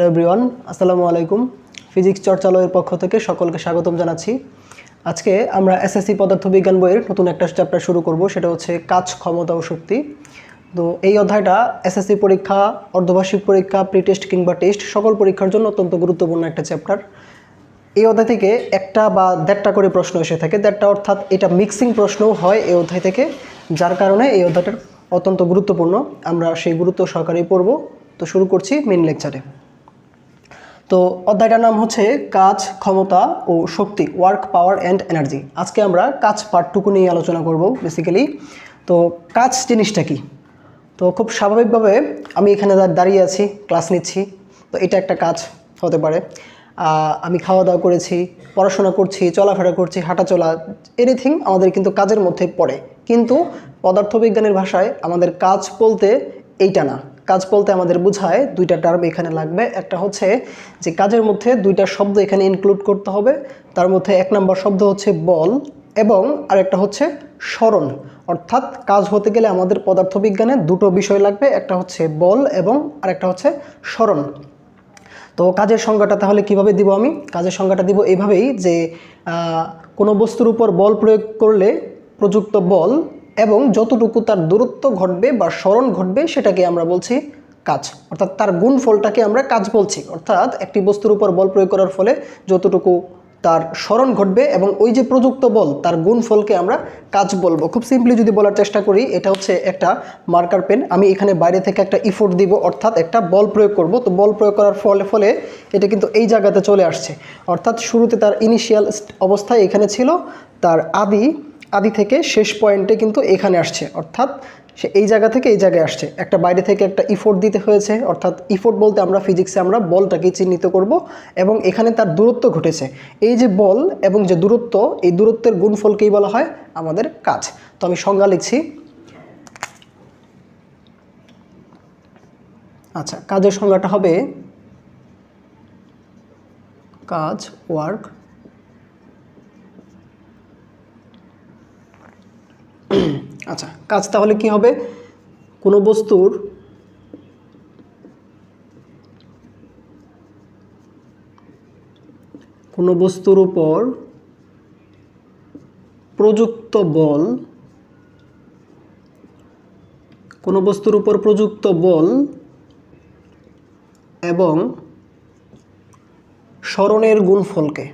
Hello everyone, আসসালামু আলাইকুম। Physics চর্চালয়ের পক্ষ থেকে সকলকে স্বাগতম জানাচ্ছি। আজকে আমরা এসএসসি পদার্থবিজ্ঞান বইয়ের নতুন একটা চ্যাপ্টার শুরু করব, সেটা হচ্ছে কাজ ক্ষমতা ও শক্তি। তো এই অধ্যায়টা এসএসসি পরীক্ষা, অর্ধবার্ষিক পরীক্ষা প্রি টেস্ট কিংবা টেস্ট সকল পরীক্ষার জন্য অত্যন্ত গুরুত্বপূর্ণ একটা চ্যাপ্টার এই অধ্যায় থেকে একটা বা দেড়টা করে প্রশ্ন এসে থাকে। দেড়টা অর্থাৎ এটা মিক্সিং প্রশ্নও হয় এই অধ্যায় থেকে, যার কারণে এই অধ্যায়টার অত্যন্ত গুরুত্বপূর্ণ। আমরা সেই গুরুত্ব সহকারেই পড়ব। তো শুরু করছি মেন লেকচারে তো অধ্যায়টার নাম হচ্ছে কাজ, ক্ষমতা ও শক্তি ওয়ার্ক পাওয়ার অ্যান্ড এনার্জি আজকে আমরা কাজ পার্টটুকু নিয়ে আলোচনা করব বেসিক্যালি তো কাজ জিনিসটা কি? তো খুব স্বাভাবিকভাবে আমি এখানে দাঁড়িয়ে আছি ক্লাস নিচ্ছি, তো এটা একটা কাজ হতে পারে। আমি খাওয়া দাওয়া করেছি, পড়াশোনা করছি, চলাফেরা করছি হাঁটা চলা এনিথিং আমাদের কিন্তু কাজের মধ্যে পড়ে। কিন্তু পদার্থবিজ্ঞানের ভাষায় আমাদের কাজ বলতে এইটা না। কাজ বলতে আমাদের বোঝায়, দুইটা টার্ম এখানে লাগবে। একটা হচ্ছে যে কাজের মধ্যে দুইটা শব্দ এখানে ইনক্লুড করতে হবে। তার মধ্যে এক নম্বর শব্দ হচ্ছে বল এবং আরেকটা হচ্ছে স্মরণ। অর্থাৎ কাজ হতে গেলে আমাদের পদার্থবিজ্ঞানে দুটো বিষয় লাগবে, একটা হচ্ছে বল এবং আরেকটা হচ্ছে স্মরণ। তো কাজের সংজ্ঞাটা তাহলে কীভাবে দিব আমি? কাজের সংজ্ঞাটা দিব এইভাবেই যে কোনো বস্তুর উপর বল প্রয়োগ করলে প্রযুক্ত বল এবং যতটুকু তার দূরত্ব ঘটবে বা স্মরণ ঘটবে সেটাকে আমরা বলছি কাজ। অর্থাৎ তার গুণফলটাকে আমরা কাজ বলছি। অর্থাৎ একটি বস্তুর উপর বল প্রয়োগ করার ফলে যতটুকু তার স্মরণ ঘটবে এবং ওই যে প্রযুক্ত বল, তার গুণফলকে আমরা কাজ বলব। খুব সিম্পলি যদি বলার চেষ্টা করি, এটা হচ্ছে একটা মার্কার পেন আমি এখানে বাইরে থেকে একটা ইফোর্ট দিব, অর্থাৎ একটা বল প্রয়োগ করব। তো বল প্রয়োগ করার ফলে ফলে এটা কিন্তু এই জায়গাতে চলে আসছে। অর্থাৎ শুরুতে তার ইনিশিয়াল অবস্থায় এখানে ছিল, তার আদি আদি থেকে শেষ পয়েন্টে কিন্তু এখানে আসছে। অর্থাৎ সে এই জায়গা থেকে এই জায়গায় আসছে। একটা বাইরে থেকে একটা ইফোর্ট দিতে হয়েছে। অর্থাৎ ইফোর্ট বলতে আমরা ফিজিক্সে আমরা বলটাকে চিহ্নিত করব এবং এখানে তার দূরত্ব ঘটেছে। এই যে বল এবং যে দূরত্ব, এই দূরত্বের গুণফলকেই বলা হয় আমাদের কাজ। তো আমি সংজ্ঞা লিখছি। আচ্ছা কাজের সংজ্ঞাটা হবে কাজ ওয়ার্ক আচ্ছা কাজ তাহলে কি হবে? কোনো বস্তুর কোনো বস্তুর উপর প্রযুক্ত বল, কোনো বস্তুর উপর প্রযুক্ত বল এবং স্মরণের গুণফলকে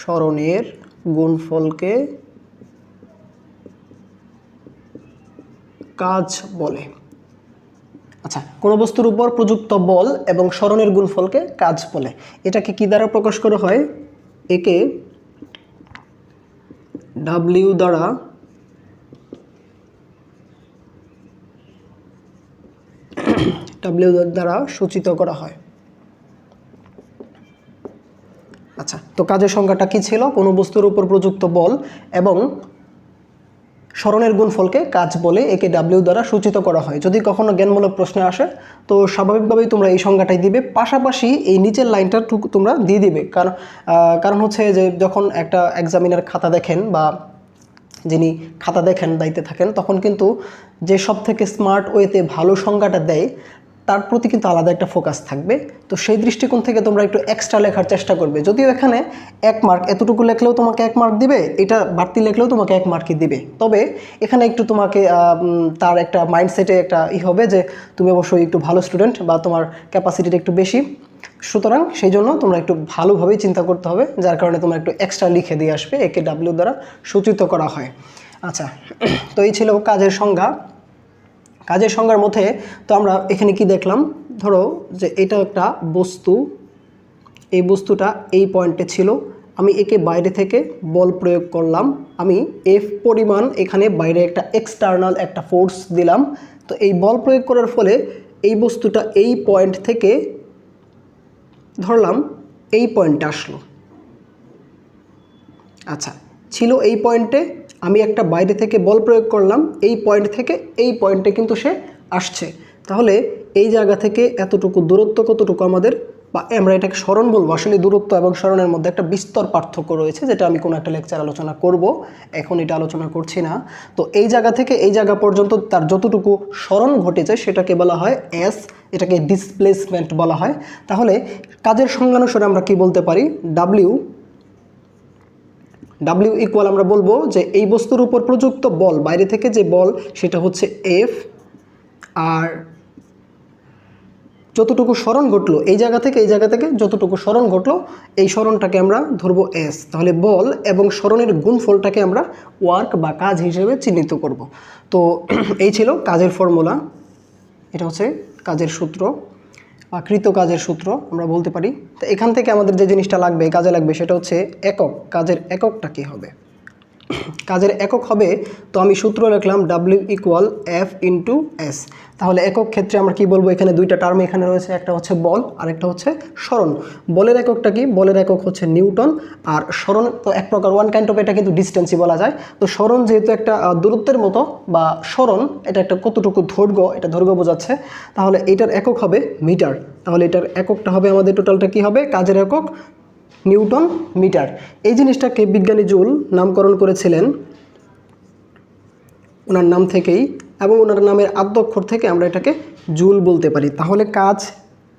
স্মরণের গুণফলকে কাজ বলে। আচ্ছা কোনো বস্তুর উপর প্রযুক্ত বল এবং স্মরণের গুণফলকে কাজ বলে। এটাকে কি দ্বারা প্রকাশ করা হয়? একে ডাব্লিউ দ্বারা ডাব্লিউ দ্বারা সূচিত করা হয়। আচ্ছা তো কাজের সংখ্যাটা কি ছিল? কোনো বস্তুর উপর প্রযুক্ত বল এবং স্মরণের গুণফলকে কাজ বলে একে ডাব্লিউ দ্বারা সূচিত করা হয়। যদি কখনো জ্ঞানমূলক প্রশ্নে আসে, তো স্বাভাবিকভাবেই তোমরা এই সংজ্ঞাটাই দিবে। পাশাপাশি এই নিচের লাইনটা তোমরা দিয়ে দিবে। কারণ কারণ হচ্ছে যে যখন একটা এক্সামিনার খাতা দেখেন বা যিনি খাতা দেখেন, দায়িত্বে থাকেন, তখন কিন্তু যে সব থেকে স্মার্ট ওয়েতে ভালো সংজ্ঞাটা দেয় তার প্রতি কিন্তু আলাদা একটা ফোকাস থাকবে। তো সেই দৃষ্টিকোণ থেকে তোমরা একটু এক্সট্রা লেখার চেষ্টা করবে। যদিও এখানে এক মার্ক এতটুকু লেখলেও তোমাকে এক মার্ক দিবে, এটা বাড়তি লেখলেও তোমাকে এক মার্কই দিবে। তবে এখানে একটু তোমাকে তার একটা মাইন্ডসেটে একটা ই হবে যে, তুমি অবশ্যই একটু ভালো স্টুডেন্ট বা তোমার ক্যাপাসিটিটা একটু বেশি। সুতরাং সেই জন্য তোমরা একটু ভালোভাবেই চিন্তা করতে হবে, যার কারণে তোমরা একটু এক্সট্রা লিখে দিয়ে আসবে একে ডাব্লিউ দ্বারা সূচিত করা হয়। আচ্ছা তো এই ছিল কাজের সংজ্ঞা। কাজের সংজ্ঞার মধ্যে তো আমরা এখানে কি দেখলাম? ধরো যে এটা একটা বস্তু, এই বস্তুটা এই পয়েন্টে ছিল। আমি একে বাইরে থেকে বল প্রয়োগ করলাম। আমি এফ পরিমাণ এখানে বাইরে একটা এক্সটার্নাল একটা ফোর্স দিলাম। তো এই বল প্রয়োগ করার ফলে এই বস্তুটা এই পয়েন্ট থেকে ধরলাম এই পয়েন্টে আসলো। আচ্ছা ছিল এই পয়েন্টে আমি একটা বাইরে থেকে বল প্রয়োগ করলাম, এই পয়েন্ট থেকে এই পয়েন্টে কিন্তু সে আসছে। তাহলে এই জায়গা থেকে এতটুকু দূরত্ব কতটুকু আমাদের? বা আমরা এটাকে স্মরণ বলব। আসলে দূরত্ব এবং স্মরণের মধ্যে একটা বিস্তর পার্থক্য রয়েছে, যেটা আমি কোনো একটা লেকচার আলোচনা করব। এখন এটা আলোচনা করছি না। তো এই জায়গা থেকে এই জায়গা পর্যন্ত তার যতটুকু স্মরণ ঘটেছে, সেটাকে বলা হয় এস এটাকে ডিসপ্লেসমেন্ট বলা হয়। তাহলে কাজের সংজ্ঞানুসারে আমরা কি বলতে পারি? ডাব্লিউ ডাব্লিউ ইকুয়াল আমরা বলব যে এই বস্তুর উপর প্রযুক্ত বল, বাইরে থেকে যে বল, সেটা হচ্ছে এফ আর যতটুকু স্মরণ ঘটলো, এই জায়গা থেকে এই জায়গা থেকে যতটুকু স্মরণ ঘটলো, এই স্মরণটাকে আমরা ধরবো এস তাহলে বল এবং স্মরণের গুণফলটাকে আমরা ওয়ার্ক বা কাজ হিসেবে চিহ্নিত করব। তো এই ছিল কাজের ফর্মুলা এটা হচ্ছে কাজের সূত্র। কৃত কাজের সূত্র আমরা বলতে পারি। তো এখান থেকে আমাদের যে জিনিসটা লাগবে, কাজে লাগবে, সেটা হচ্ছে একক। কাজের এককটা কী হবে? কাজের একক হবে, তো আমি সূত্র লিখলাম W equal F into S তাহলে একক ক্ষেত্রে আমরা কি বলব? এখানে দুইটা টার্ম এখানে রয়েছে, একটা হচ্ছে বল আর একটা হচ্ছে স্মরণ। বলের এককটা কি? বলের একক হচ্ছে নিউটন, আর স্মরণ তো এক প্রকার ওয়ান কাইন্ড অফ এটা কিন্তু ডিস্টেন্সই বলা যায়। তো স্মরণ যেহেতু একটা দূরত্বের মতো, বা স্মরণ, এটা একটা কতটুকু দৈর্ঘ্য, এটা দৈর্ঘ্য বোঝাচ্ছে। তাহলে এটার একক হবে মিটার। তাহলে এটার এককটা হবে আমাদের টোটালটা কি হবে? কাজের একক নিউটন মিটার। এই জিনিসটাকে বিজ্ঞানী জুল নামকরণ করেছিলেন ওনার নাম থেকেই এবং ওনার নামের আদ্যক্ষর থেকে আমরা এটাকে জুল বলতে পারি। তাহলে কাজ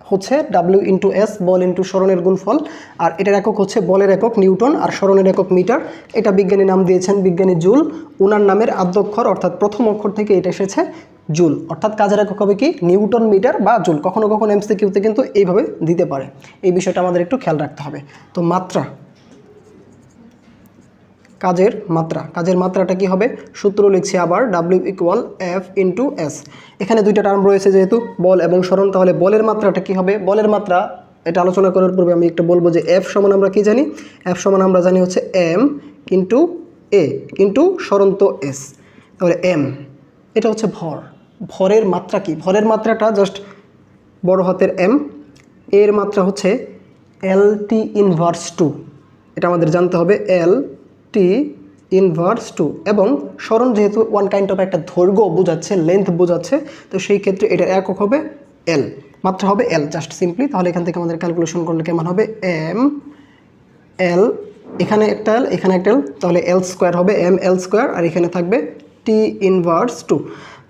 হচ্ছে ডাব্লিউ ইন্টু এস বল ইন্টু স্মরণের গুণফল, আর এটার একক হচ্ছে বলের একক নিউটন আর স্মরণের একক মিটার। এটা বিজ্ঞানী নাম দিয়েছেন বিজ্ঞানী জুল। ওনার নামের আদ্যক্ষর অর্থাৎ প্রথম অক্ষর থেকে এটা এসেছে জুল। অর্থাৎ কাজের একক হবে কি? নিউটন মিটার বা জুল। কখনো কখনো এমসিকিউতে কিন্তু এইভাবে দিতে পারে। এই বিষয়টা আমাদের একটু খেয়াল রাখতে হবে। তো মাত্রা। কাজের মাত্রা। কাজের মাত্রাটা কি হবে? সূত্র লিখছি আবার W equal F into S এখানে দুইটা টার্ম রয়েছে যেহেতু বল এবং স্মরণ। তাহলে বলের মাত্রাটা কি হবে? বলের মাত্রা, এটা আলোচনা করার পূর্বে আমি একটু বলব যে এফ সমান আমরা কি জানি? এফ সমান আমরা জানি হচ্ছে এম ইন্টু এ কিন্তু স্মরণ তো এস তাহলে এম এটা হচ্ছে ভর। ভরের মাত্রা কি? ভরের মাত্রাটা জাস্ট বড় হাতের এম এর মাত্রা হচ্ছে এল টি ইনভার্স টু এটা আমাদের জানতে হবে এল টি ইনভার্স টু এবং স্মরণ যেহেতু ওয়ান কাইন্ড অফ একটা দৈর্ঘ্য বোঝাচ্ছে লেন্থ বোঝাচ্ছে, তো সেই ক্ষেত্রে এটার একক হবে এল মাত্রা হবে এল জাস্ট সিম্পলি তাহলে এখান থেকে আমাদের ক্যালকুলেশন করলে কেমন হবে? এম এল এখানে একটা এল এখানে একটা এল তাহলে এল স্কোয়ার হবে এম এল স্কোয়ার আর এখানে থাকবে টি ইনভার্স টু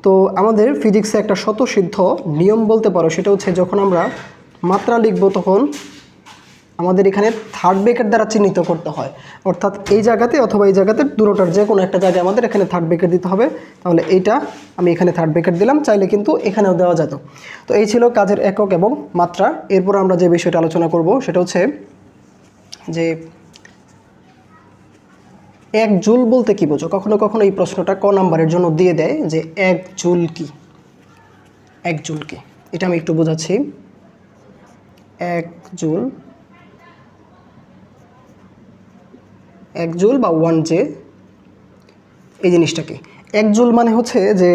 তো আমাদের ফিজিক্সে একটা স্বতঃসিদ্ধ নিয়ম বলতে পারো, সেটা হচ্ছে যখন আমরা মাত্রা লিখব তখন আমাদের এখানে থার্ড ব্রেকের দ্বারা চিহ্নিত করতে হয়। অর্থাৎ এই জায়গাতে অথবা এই জায়গাতে দুটোটার যে কোনো একটা জায়গায় আমাদের এখানে থার্ড ব্রেকেট দিতে হবে। তাহলে এইটা আমি এখানে থার্ড ব্রেকেট দিলাম, চাইলে কিন্তু এখানেও দেওয়া যেত। তো এই ছিল কাজের একক এবং মাত্রা। এরপর আমরা যে বিষয়টা আলোচনা করব, সেটা হচ্ছে যে এক জুল বলতে কি বোঝো? কখনো কখনো এই প্রশ্নটা ক নাম্বারের জন্য দিয়ে দেয় যে এক জুল কি? এক জুল কি? এটা আমি একটু বোঝাচ্ছি। এক জুল এক জুল বা ওয়ান জে এই জিনিসটাকে এক জুল মানে হচ্ছে যে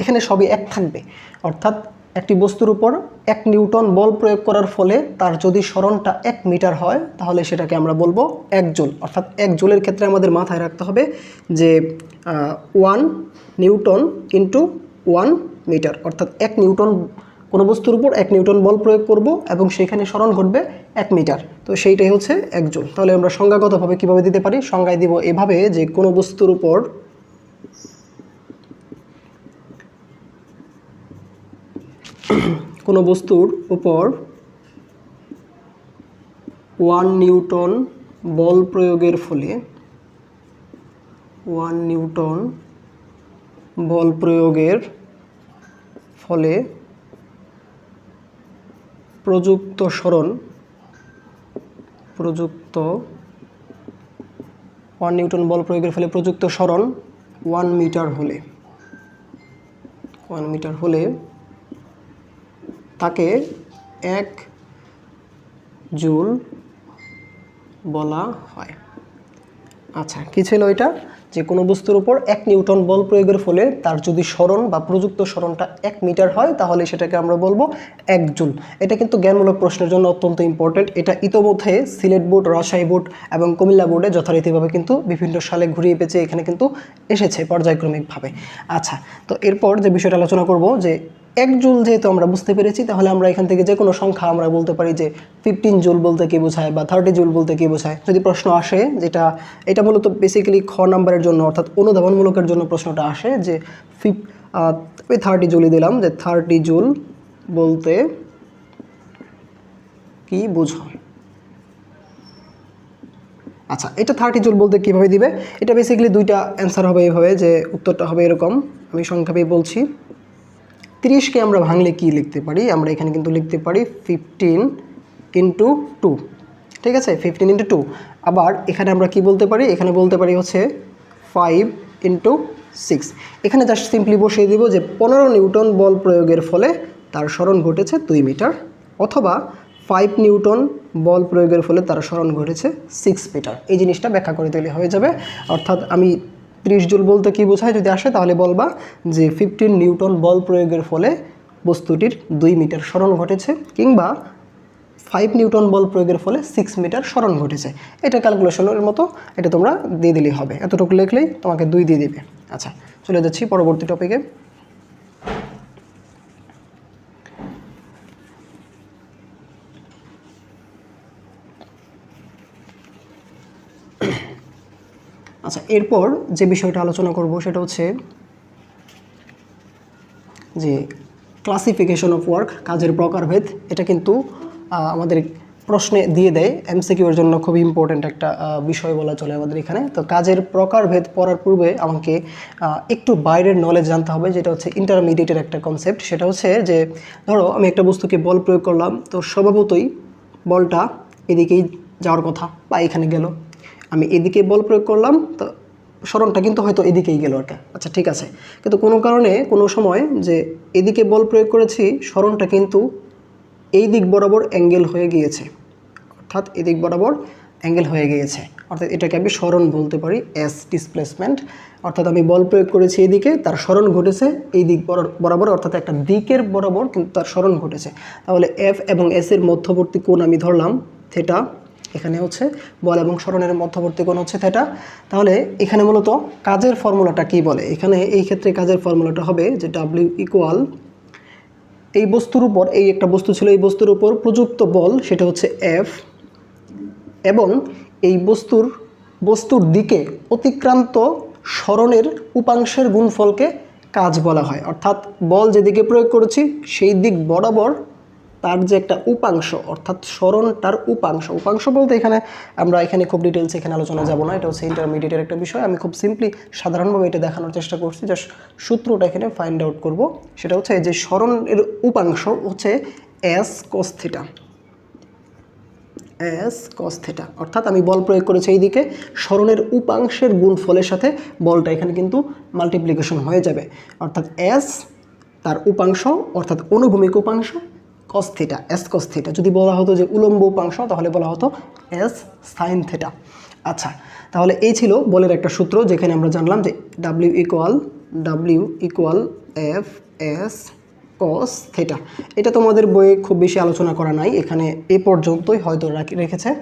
এখানে সবই এক থাকবে। অর্থাৎ একটি বস্তুর উপর এক নিউটন বল প্রয়োগ করার ফলে তার যদি স্মরণটা এক মিটার হয়, তাহলে সেটাকে আমরা বলব এক জুল। অর্থাৎ এক জোলের ক্ষেত্রে আমাদের মাথায় রাখতে হবে যে one newton into one metre. অর্থাৎ এক নিউটন, কোনো বস্তুর উপর এক নিউটন বল প্রয়োগ করব এবং সেখানে স্মরণ ঘটবে এক মিটার। তো সেইটাই হচ্ছে এক জুল। তাহলে আমরা সংজ্ঞাগতভাবে কীভাবে দিতে পারি? সংজ্ঞায় দিব এভাবে যে কোনো বস্তুর উপর কোনো বস্তুর উপর ওয়ান নিউটন বল প্রয়োগের ফলে ওয়ান নিউটন বল প্রয়োগের ফলে প্রযুক্ত স্মরণ প্রযুক্ত ওয়ান নিউটন বল প্রয়োগের ফলে প্রযুক্ত স্মরণ ওয়ান মিটার হলে, ওয়ান মিটার হলে তাকে এক জুল বলা হয়। আচ্ছা কী ছিল এটা? যে কোনো বস্তুর উপর এক নিউটন বল প্রয়োগের ফলে তার যদি স্মরণ বা প্রযুক্ত স্মরণটা এক মিটার হয়, তাহলে সেটাকে আমরা বলব এক জুল। এটা কিন্তু জ্ঞানমূলক প্রশ্নের জন্য অত্যন্ত ইম্পর্টেন্ট এটা ইতোমধ্যে সিলেট বোর্ড, রাজশাহী বোর্ড এবং কুমিল্লা বোর্ডে যথারীতিভাবে কিন্তু বিভিন্ন সালে ঘুরিয়ে পেঁচে এখানে কিন্তু এসেছে পর্যায়ক্রমিকভাবে। আচ্ছা তো এরপর যে বিষয়টা আলোচনা করব, যে এক জুল যেহেতু আমরা বুঝতে পেরেছি, তাহলে আমরা এখান থেকে যে কোনো সংখ্যা আমরা বলতে পারি যে ফিফটিন জুল বলতে কী বোঝায় বা থার্টি জুল বলতে কী বোঝায়। যদি প্রশ্ন আসে যেটা, এটা মূলত বেসিক্যালি খ নাম্বারের জন্য অর্থাৎ অনুধাবনমূলকের জন্য প্রশ্নটা আসে যে ফিফ থার্টি জুলই দিলাম যে থার্টি জুল বলতে কি বোঝায়? আচ্ছা এটা থার্টি জুল বলতে কীভাবে দিবে? এটা বেসিক্যালি দুইটা অ্যান্সার হবে এইভাবে যে উত্তরটা হবে এরকম। আমি সংক্ষেপে বলছি। তিরিশকে আমরা ভাঙলে কি লিখতে পারি? আমরা এখানে কিন্তু লিখতে পারি ফিফটিন ইন্টু টু ঠিক আছে? ফিফটিন ইন্টু টু আবার এখানে আমরা কি বলতে পারি? এখানে বলতে পারি হচ্ছে ফাইভ ইন্টু সিক্স এখানে জাস্ট সিম্পলি বসিয়ে দিব যে পনেরো নিউটন বল প্রয়োগের ফলে তার স্মরণ ঘটেছে দুই মিটার, অথবা ফাইভ নিউটন বল প্রয়োগের ফলে তার স্মরণ ঘটেছে সিক্স মিটার। এই জিনিসটা ব্যাখ্যা করে দিলে হয়ে যাবে। অর্থাৎ আমি ত্রিশ জুল বলতে কি বোঝায়? যদি আসে তাহলে বলবা যে ফিফটিন নিউটন বল প্রয়োগের ফলে বস্তুটির দুই মিটার স্মরণ ঘটেছে কিংবা ফাইভ নিউটন বল প্রয়োগের ফলে সিক্স মিটার স্মরণ ঘটেছে। এটা ক্যালকুলেশনের মতো এটা তোমরা দিয়ে দিলেই হবে। এতটুকু লিখলেই তোমাকে দুই দিয়ে দেবে। আচ্ছা চলে যাচ্ছি পরবর্তী টপিকে আচ্ছা এরপর যে বিষয়টা আলোচনা করব সেটা হচ্ছে যে ক্লাসিফিকেশন অফ ওয়ার্ক কাজের প্রকারভেদ, এটা কিন্তু আমাদের প্রশ্নে দিয়ে দেয়। এমসিকিউর জন্য খুব ইম্পর্ট্যান্ট একটা বিষয় বলা চলে আমাদের এখানে। তো কাজের প্রকারভেদ পড়ার পূর্বে আমাকে একটু বাইরের নলেজ জানতে হবে, যেটা হচ্ছে ইন্টারমিডিয়েটের একটা কনসেপ্ট সেটা হচ্ছে যে, ধরো, আমি একটা বস্তুকে বল প্রয়োগ করলাম, তো স্বভাবতই বলটা এদিকেই যাওয়ার কথা বা এখানে গেল। আমি এদিকে বল প্রয়োগ করলাম, তো স্মরণটা কিন্তু হয়তো এদিকেই গেল আর আচ্ছা ঠিক আছে। কিন্তু কোনো কারণে, কোনো সময় যে এদিকে বল প্রয়োগ করেছি, স্মরণটা কিন্তু এই দিক বরাবর অ্যাঙ্গেল হয়ে গিয়েছে। অর্থাৎ এদিক বরাবর অ্যাঙ্গেল হয়ে গিয়েছে। অর্থাৎ এটাকে আমি স্মরণ বলতে পারি এস ডিসপ্লেসমেন্ট অর্থাৎ আমি বল প্রয়োগ করেছি এদিকে, তার স্মরণ ঘটেছে এই দিক বরাবর- অর্থাৎ একটা দিকের বরাবর কিন্তু তার স্মরণ ঘটেছে। তাহলে এফ এবং এস এর মধ্যবর্তী কোণ আমি ধরলাম থেটা এখানে হচ্ছে বল এবং স্মরণের মধ্যবর্তী কোণ হচ্ছে থেটা। তাহলে এখানে মূলত কাজের ফর্মুলাটা কি বলে? এখানে এই ক্ষেত্রে কাজের ফর্মুলাটা হবে যে ডাব্লিউ ইকুয়াল এই বস্তুর উপর, এই একটা বস্তু ছিল এই বস্তুর উপর প্রযুক্ত বল, সেটা হচ্ছে এফ এবং এই বস্তুর বস্তুর দিকে অতিক্রান্ত স্মরণের উপাংশের গুণফলকে কাজ বলা হয়। অর্থাৎ বল যেদিকে প্রয়োগ করেছি, সেই দিক বরাবর তার যে একটা উপাংশ, অর্থাৎ স্মরণটার উপাংশ। উপাংশ বলতে এখানে আমরা এখানে খুব ডিটেলস এখানে আলোচনা যাব না, এটা হচ্ছে ইন্টারমিডিয়েটের একটা বিষয়। আমি খুব সিম্পলি সাধারণভাবে এটা দেখানোর চেষ্টা করছি জাস্ট সূত্রটা এখানে ফাইন্ড আউট করব। সেটা হচ্ছে যে স্মরণের উপাংশ হচ্ছে S cos theta S cos theta অর্থাৎ আমি বল প্রয়োগ করেছি এই দিকে স্মরণের উপাংশের গুণফলের সাথে বলটা এখানে কিন্তু মাল্টিপ্লিকেশন হয়ে যাবে। অর্থাৎ এস তার উপাংশ, অর্থাৎ অনুভূমিক উপাংশ cos theta S cos theta যদি বলা হতো যে উলম্ব উপাংশ, তাহলে বলা হতো এস সাইন থেটা আচ্ছা তাহলে এই ছিল বলের একটা সূত্র, যেখানে আমরা জানলাম যে W equal W equal F S cos theta. এটা তোমাদের বইয়ে খুব বেশি আলোচনা করা নাই, এখানে এ পর্যন্তই হয়তো রাখি- রেখেছে।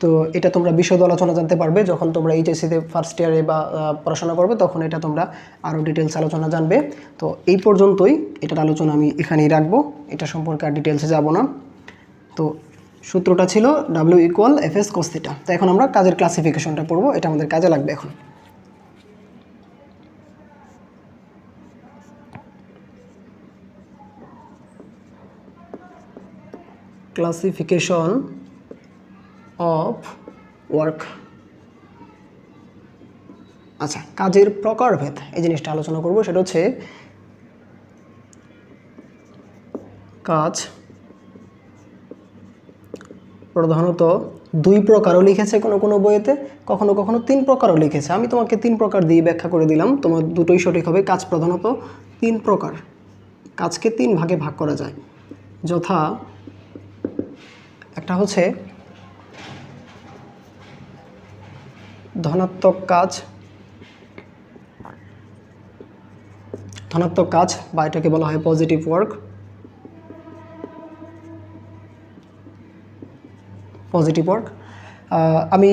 তো এটা তোমরা বিশদ আলোচনা জানতে পারবে, যখন তোমরা এইচএসসিতে ফার্স্ট ইয়ারে বা পড়াশোনা করবে, তখন এটা তোমরা আরও ডিটেলস আলোচনা জানবে। তো এই পর্যন্তই, এটার আলোচনা আমি এখানেই রাখব, এটা সম্পর্কে আর ডিটেলসে যাব না। তো সূত্রটা ছিল W equal F S cos theta তো এখন আমরা কাজের ক্লাসিফিকেশনটা পড়ব, এটা আমাদের কাজে লাগবে এখন। ক্লাসিফিকেশন অফ ওয়ার্ক আচ্ছা কাজের প্রকারভেদ, এই জিনিসটা আলোচনা করব। সেটা হচ্ছে কাজ প্রধানত দুই প্রকারও লিখেছে কোনো কোনো বইয়েতে, কখনো কখনো তিন প্রকারও লিখেছে। আমি তোমাকে তিন প্রকার দিয়ে ব্যাখ্যা করে দিলাম। তোমার দুটোই সঠিক হবে। কাজ প্রধানত তিন প্রকার। কাজকে তিন ভাগে ভাগ করা যায়। যথা একটা হচ্ছে ধনাত্মক কাজ ধনাত্মক কাজ বা এটাকে বলা হয় পজিটিভ ওয়ার্ক পজিটিভ ওয়ার্ক আমি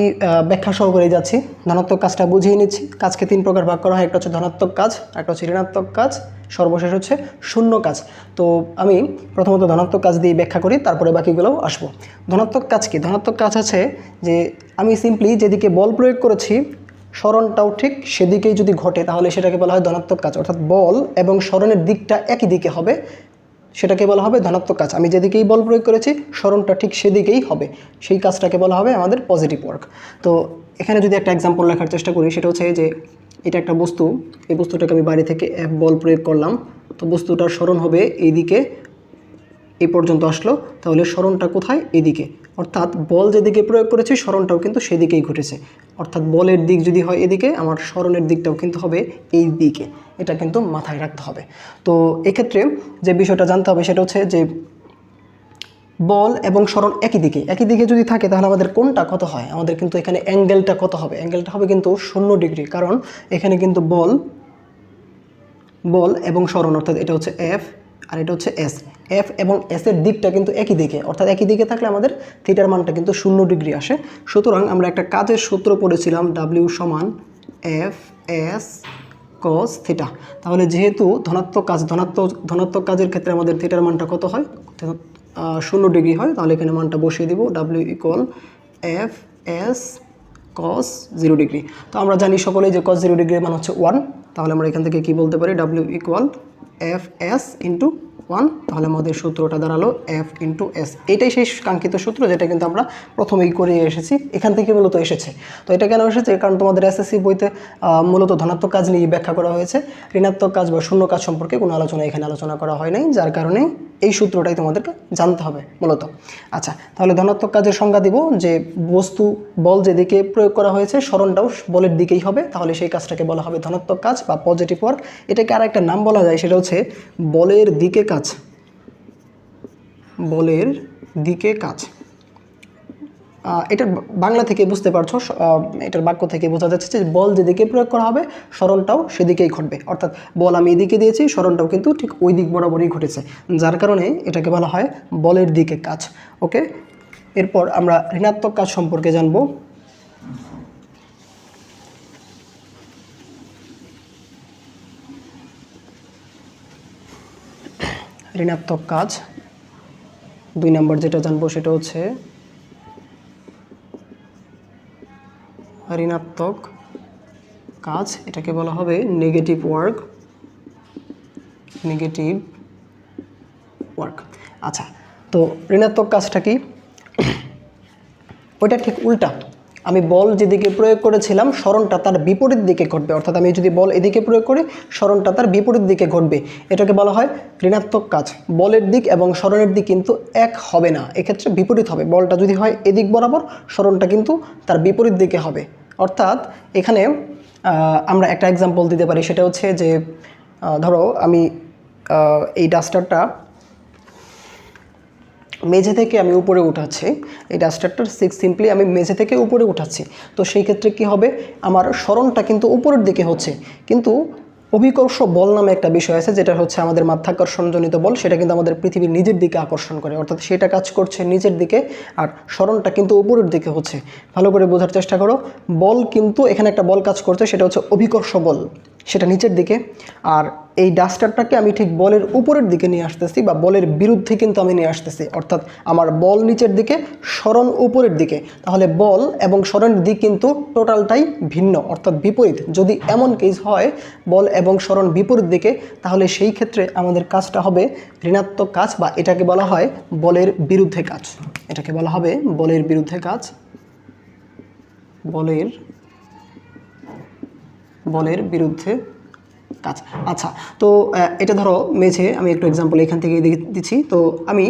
ব্যাখ্যা সহকারে যাচ্ছি। ধনাত্মক কাজটা বুঝিয়ে নিচ্ছি। কাজকে তিন প্রকার ভাগ করা হয়। একটা হচ্ছে ধনাত্মক কাজ, একটা হচ্ছে ঋণাত্মক কাজ। সর্বশেষ হচ্ছে শূন্য কাজ। তো আমি প্রথমত ধনাত্মক কাজ দিয়ে ব্যাখ্যা করি, তারপরে বাকিগুলোও আসব। ধনাত্মক কাজ কি? ধনাত্মক কাজ আছে যে, আমি সিম্পলি যেদিকে বল প্রয়োগ করেছি, স্মরণটাও ঠিক সেদিকেই যদি ঘটে, তাহলে সেটাকে বলা হয় ধনাত্মক কাজ। অর্থাৎ বল এবং স্মরণের দিকটা একই দিকে হবে। সেটাকে বলা হবে ধনাত্মক কাজ। আমি যেদিকেই বল প্রয়োগ করেছি, স্মরণটা ঠিক সেদিকেই হবে। সেই কাজটাকে বলা হবে আমাদের পজিটিভ ওয়ার্ক তো এখানে যদি একটা এক্সাম্পল লেখার চেষ্টা করি, সেটা হচ্ছে যে, এটা একটা বস্তু। এই বস্তুটাকে আমি বাড়ি থেকে এক বল প্রয়োগ করলাম। তো বস্তুটার স্মরণ হবে এইদিকে, এই পর্যন্ত আসলো। তাহলে স্মরণটা কোথায়? এদিকে অর্থাৎ বল যেদিকে প্রয়োগ করেছি, স্মরণটাও কিন্তু সেদিকেই ঘটেছে। অর্থাৎ বলের দিক যদি হয় এদিকে, আমার স্মরণের দিকটাও কিন্তু হবে এই দিকে। এটা কিন্তু মাথায় রাখতে হবে। তো এক্ষেত্রে যে বিষয়টা জানতে হবে সেটা হচ্ছে যে, বল এবং স্মরণ একই দিকে। একই দিকে যদি থাকে, তাহলে আমাদের কোনটা কত হয়? আমাদের কিন্তু এখানে অ্যাঙ্গেলটা কত হবে? অ্যাঙ্গেলটা হবে কিন্তু শূন্য ডিগ্রি। কারণ এখানে কিন্তু বল বল এবং স্মরণ, অর্থাৎ এটা হচ্ছে এফ আর এটা হচ্ছে এস এফ এবং এস এর দিকটা কিন্তু একই দিকে। অর্থাৎ একই দিকে থাকলে আমাদের থিটার মানটা কিন্তু শূন্য ডিগ্রি আসে। সুতরাং আমরা একটা কাজের সূত্র পড়েছিলাম ডাব্লিউ সমান এফ এস কস থিটা তাহলে যেহেতু ধনাত্মক কাজ ধনাত্মক ধনাত্মক কাজের ক্ষেত্রে আমাদের থিটার মানটা কত হয়? শূন্য ডিগ্রি হয়। তাহলে এখানে মানটা বসিয়ে দিব। W equal F S cos zero degree তো আমরা জানি সকলেই যে কস জিরো ডিগ্রির মান হচ্ছে ওয়ান তাহলে আমরা এখান থেকে কি বলতে পারি? W equal F S into one, তাহলে আমাদের সূত্রটা দাঁড়াল এফ ইন্টু এস এটাই সেই কাঙ্ক্ষিত সূত্র যেটা কিন্তু আমরা প্রথমেই করে এসেছি। এখান থেকে মূলত এসেছে। তো এটা কেন এসেছে? কারণ তোমাদের এসএসসি বইতে মূলত ধনাত্মক কাজ নিয়ে ব্যাখ্যা করা হয়েছে। ঋণাত্মক কাজ বা শূন্য কাজ সম্পর্কে কোনো আলোচনা এখানে আলোচনা করা হয় নাই, যার কারণে এই সূত্রটাই তোমাদেরকে জানতে হবে মূলত। আচ্ছা তাহলে ধনাত্মক কাজের সংজ্ঞা দিব যে বস্তু, বল যেদিকে প্রয়োগ করা হয়েছে, স্মরণটাও বলের দিকেই হবে। তাহলে সেই কাজটাকে বলা হবে ধনাত্মক কাজ বা পজিটিভ ওয়ার্ক এটাকে আর একটা নাম বলা যায়, সেটা হচ্ছে বলের দিকে কাজ। বলের দিকে কাজ। বা- বাংলা থেকে বুঝতে পারছ এটার বাক্য থেকে বোঝা যাচ্ছে যে বল যেদিকে প্রয়োগ করা হবে স্মরণটাও সেদিকেই ঘটবে। অর্থাৎ বল আমি এদিকে দিয়েছি স্মরণটাও কিন্তু ঠিক ওই দিক বরাবরই ঘটেছে। যার কারণে এটাকে বলা হয় বলের দিকে কাজ। ওকে? এরপর আমরা ঋণাত্মক কাজ সম্পর্কে জানব। ঋণাত্মক কাজ। দুই নম্বর যেটা জানব সেটা হচ্ছে ঋণাত্মক কাজ, এটাকে বলা হবে নেগেটিভ ওয়ার্ক নেগেটিভ ওয়ার্ক আচ্ছা তো ঋণাত্মক কাজটা কি? ওইটা ঠিক উল্টা। আমি বল যেদিকে প্রয়োগ করেছিলাম, স্মরণটা তার বিপরীত দিকে ঘটবে। অর্থাৎ আমি যদি বল এদিকে প্রয়োগ করি, স্মরণটা তার বিপরীত দিকে ঘটবে। এটাকে বলা হয় ঋণাত্মক কাজ। বলের দিক এবং স্মরণের দিক কিন্তু এক হবে না, এক্ষেত্রে বিপরীত হবে। বলটা যদি হয় এদিক বরাবর, স্মরণটা কিন্তু তার বিপরীত দিকে হবে। অর্থাৎ এখানে আমরা একটা এক্সাম্পল দিতে পারি। সেটা হচ্ছে যে ধরো আমি এই ডাস্টারটা মেঝে থেকে আমি উপরে উঠাচ্ছি। এই ডাস্টারটার সিক্স সিম্পলি আমি মেঝে থেকে উপরে উঠাচ্ছি। তো সেই ক্ষেত্রে কি হবে? আমার স্মরণটা কিন্তু উপরের দিকে হচ্ছে। কিন্তু অভিকর্ষ বল নামে একটা বিষয় আছে, যেটা হচ্ছে আমাদের মাধ্যাকর্ষণজনিত বল। সেটা কিন্তু আমাদের পৃথিবীর নিজের দিকে আকর্ষণ করে। অর্থাৎ সেটা কাজ করছে নিজের দিকে আর স্মরণটা কিন্তু উপরের দিকে হচ্ছে। ভালো করে বোঝার চেষ্টা করো। বল কিন্তু এখানে একটা বল কাজ করছে, সেটা হচ্ছে অভিকর্ষ বল। সেটা নিচের দিকে। আর এই ডাস্টারটাকে আমি ঠিক বলের উপরের দিকে নিয়ে আসতেছি বা বলের বিরুদ্ধে কিন্তু আমি নিয়ে আসতেছি। অর্থাৎ আমার বল নিচের দিকে, স্মরণ উপরের দিকে। তাহলে বল এবং স্মরণের দিক কিন্তু টোটালটাই ভিন্ন, অর্থাৎ বিপরীত। যদি এমন কেস হয়, বল এবং স্মরণ বিপরীত দিকে, তাহলে সেই ক্ষেত্রে আমাদের কাজটা হবে ঋণাত্মক কাজ বা এটাকে বলা হয় বলের বিরুদ্ধে কাজ। এটাকে বলা হবে বলের বিরুদ্ধে কাজ। বলের বলের বিরুদ্ধে কাজ। আচ্ছা তো এটা ধরো মেঝে, আমি একটু এক্সাম্পল এখান থেকে দিচ্ছি। তো, আমি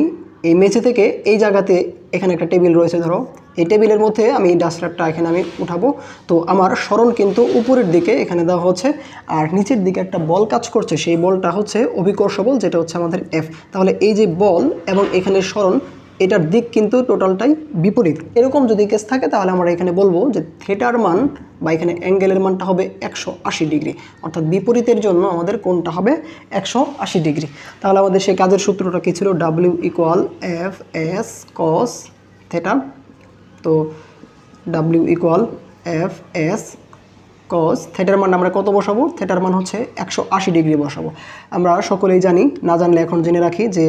এই মেঝে থেকে এই জায়গাতে এখানে একটা টেবিল রয়েছে, ধরো। এই টেবিলের মধ্যে আমি ডাস্টারটা এখানে আমি উঠাবো। তো, আমার স্মরণ কিন্তু উপরের দিকে এখানে দেওয়া হচ্ছে, আর নিচের দিকে একটা বল কাজ করছে। সেই বলটা হচ্ছে অভিকর্ষ বল, যেটা হচ্ছে আমাদের এফ তাহলে এই যে বল এবং এখানে স্মরণ এটার দিক কিন্তু টোটালটাই বিপরীত। এরকম যদি কেস থাকে, তাহলে আমরা এখানে বলব যে থিয়েটার মান বা এখানে অ্যাঙ্গেলের মানটা হবে একশো আশি ডিগ্রি। অর্থাৎ বিপরীতের জন্য আমাদের কোনটা হবে একশো আশি ডিগ্রি। তাহলে আমাদের সেই কাজের সূত্রটা কী ছিল? W equal F S cos theta তো W equal F S cos থেটার মান আমরা কত বসাবো? থেটার মান হচ্ছে একশো আশি ডিগ্রি বসাবো। আমরা সকলেই জানি, না জানলে এখন জেনে রাখি যে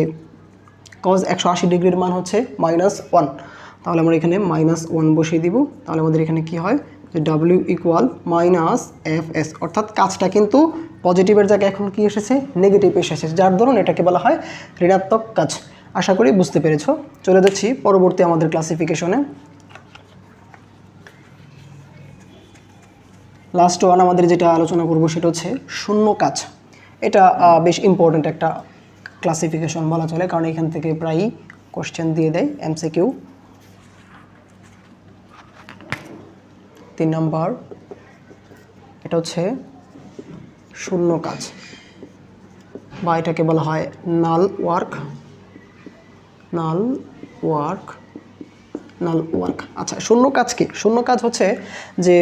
কজ একশো আশি ডিগ্রির মান হচ্ছে মাইনাস ওয়ান তাহলে আমরা এখানে মাইনাস ওয়ান বসিয়ে দিব। তাহলে আমাদের এখানে কি হয়? যে W equal minus F S অর্থাৎ কাজটা কিন্তু পজিটিভের জায়গায় এখন কি এসেছে? নেগেটিভ এসেছে। যার ধরুন এটাকে বলা হয় ঋণাত্মক কাজ। আশা করি বুঝতে পেরেছ। চলে যাচ্ছি পরবর্তী আমাদের ক্লাসিফিকেশনে লাস্ট ওয়ান আমাদের যেটা আলোচনা করব সেটা হচ্ছে শূন্য কাজ। এটা বেশ ইম্পর্ট্যান্ট একটা ক্লাসিফিকেশন বলা চলে, কারণ এখান থেকে প্রায়ই কোশ্চেন দিয়ে দেয় এমসিকিউ তিন নম্বর, এটা হচ্ছে শূন্য কাজ। বা এটাকে বলা হয় null work null work null work আচ্ছা শূন্য কাজ কি? শূন্য কাজ হচ্ছে যে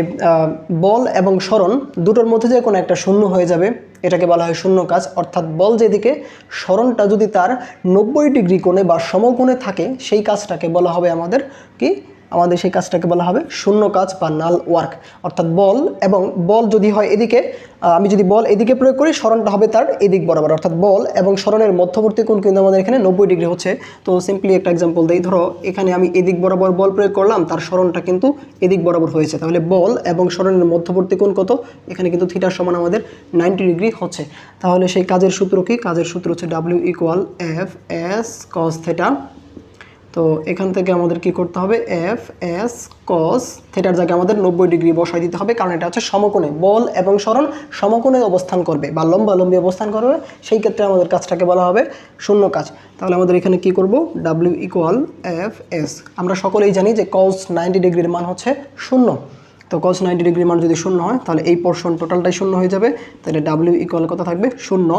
বল এবং স্মরণ দুটোর মধ্যে যে কোনো একটা শূন্য হয়ে যাবে। এটাকে বলা হয় শূন্য কাজ। অর্থাৎ বল যেদিকে, স্মরণটা যদি তার নব্বই ডিগ্রি কোণে বা সমকোণে থাকে, সেই কাজটাকে বলা হবে আমাদের কি? আমাদের সেই কাজটাকে বলা হবে শূন্য কাজ বা নাল ওয়ার্ক। অর্থাৎ বল এবং বল যদি হয় এদিকে আমি যদি বল এদিকে প্রয়োগ করি, স্মরণটা হবে তার এদিক বরাবর। অর্থাৎ বল এবং স্মরণের মধ্যবর্তী কোণ কিন্তু আমাদের এখানে নব্বই ডিগ্রি হচ্ছে। তো সিম্পলি একটা এক্সাম্পল দিই। ধরো, এখানে আমি এদিক বরাবর বল প্রয়োগ করলাম, তার স্মরণটা কিন্তু এদিক বরাবর হয়েছে। তাহলে বল এবং স্মরণের মধ্যবর্তী কোণ কত? এখানে কিন্তু থিটার সমান আমাদের নাইনটি ডিগ্রি হচ্ছে। তাহলে সেই কাজের সূত্র কি? কাজের সূত্র হচ্ছে W equal F S cos theta তো এখান থেকে আমাদের কি করতে হবে? এফ এস কস থেটার জায়গায় আমাদের নব্বই ডিগ্রি বসাই দিতে হবে, কারণ এটা হচ্ছে সমকোণে বল এবং স্মরণ সমকোণে অবস্থান করবে বা লম্বি অবস্থান করবে। সেই ক্ষেত্রে আমাদের কাজটাকে বলা হবে শূন্য কাজ। তাহলে আমাদের এখানে কি করব? ডাব্লিউ ইকুয়াল এফ এস আমরা সকলেই জানি যে কস নাইনটি ডিগ্রির মান হচ্ছে শূন্য। তো কস নাইনটি ডিগ্রির মান যদি শূন্য হয়, তাহলে এই পোর্শন টোটালটাই শূন্য হয়ে যাবে। তাহলে ডাব্লিউ ইকুয়াল কত থাকবে? শূন্য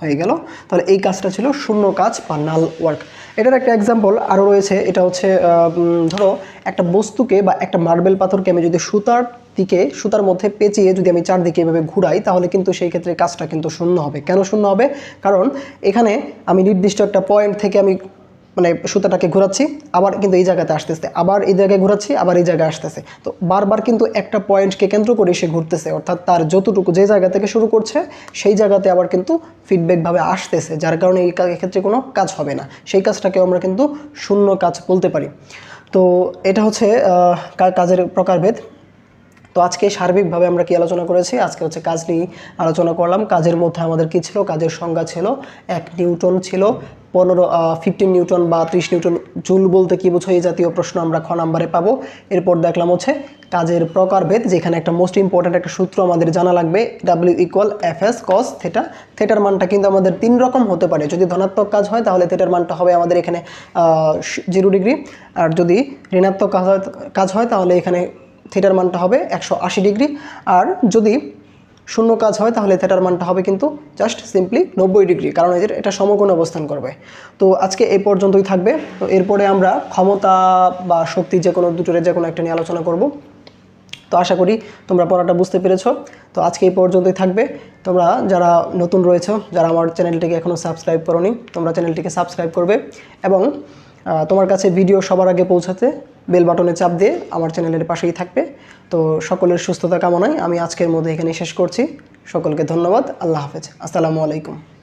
হয়ে গেল। তাহলে এই কাজটা ছিল শূন্য কাজ বা নাল ওয়ার্ক এটার একটা এক্সাম্পল আরও রয়েছে, এটা হচ্ছে ধরো একটা বস্তুকে বা একটা মার্বেল পাথরকে আমি যদি সুতার দিকে, সুতার মধ্যে পেঁচিয়ে যদি আমি চারদিকে এভাবে ঘুরাই, তাহলে কিন্তু সেই ক্ষেত্রে কাজটা কিন্তু শূন্য হবে। কেন শূন্য হবে? কারণ এখানে আমি নির্দিষ্ট একটা পয়েন্ট থেকে আমি মানে সুতাটাকে ঘোরাচ্ছি, আবার কিন্তু এই জায়গাতে আসতেছে, আবার এই জায়গায় ঘোরাচ্ছি, আবার এই জায়গায় আসতেছে। তো বারবার কিন্তু একটা পয়েন্টকে কেন্দ্র করে সে ঘুরতেছে, অর্থাৎ তার যতটুকু যে জায়গা থেকে শুরু করছে, সেই জায়গাতে আবার কিন্তু ফিডব্যাকভাবে আসতেছে, যার কারণে এই কা- এক্ষেত্রে কোনো কাজ হবে না। সেই কাজটাকে আমরা কিন্তু শূন্য কাজ বলতে পারি। তো এটা হচ্ছে কাজের প্রকারভেদ। তো আজকে সার্বিকভাবে আমরা কি আলোচনা করেছি? আজকে হচ্ছে কাজ নিয়ে আলোচনা করলাম। কাজের মধ্যে আমাদের কি ছিল? কাজের সংজ্ঞা ছিল, এক নিউটন ছিল পনেরো ফিফটিন নিউটন বা ত্রিশ নিউটন জুল বলতে কি বোঝো এই জাতীয় প্রশ্ন আমরা খ নাম্বারে পাবো। এরপর দেখলাম হচ্ছে কাজের প্রকারভেদ, যেখানে একটা মোস্ট ইম্পর্ট্যান্ট একটা সূত্র আমাদের জানা লাগবে W equal F S cos theta থেটার মানটা কিন্তু আমাদের তিন রকম হতে পারে। যদি ধনাত্মক কাজ হয়, তাহলে থেটার মানটা হবে আমাদের এখানে জিরো ডিগ্রি আর যদি ঋণাত্মক কাজ হয় কাজ হয়, তাহলে এখানে থেটার মানটা হবে একশো আশি ডিগ্রি আর যদি শূন্য কাজ হয়, তাহলে থেটার মানটা হবে কিন্তু জাস্ট সিম্পলি নব্বই ডিগ্রি কারণ এদের এটা সমকোণ অবস্থান করবে। তো আজকে এই পর্যন্তই থাকবে। তো এরপরে আমরা ক্ষমতা বা শক্তি যে কোনো দুটোরে যে কোনো একটা নিয়ে আলোচনা করব। তো আশা করি তোমরা পড়াটা বুঝতে পেরেছ। তো আজকে এই পর্যন্তই থাকবে। তোমরা যারা নতুন রয়েছো, যারা আমার চ্যানেলটিকে এখনও সাবস্ক্রাইব করোনি, তোমরা চ্যানেলটিকে সাবস্ক্রাইব করবে। এবং তোমার কাছে ভিডিও সবার আগে পৌঁছাতে বেল বাটনে চাপ দিয়ে আমার চ্যানেলের পাশেই থাকবে। তো সকলের সুস্থতা কামনায় আমি আজকের মধ্যে এখানে শেষ করছি। সকলকে ধন্যবাদ। আল্লাহ হাফেজ। আসসালামু আলাইকুম।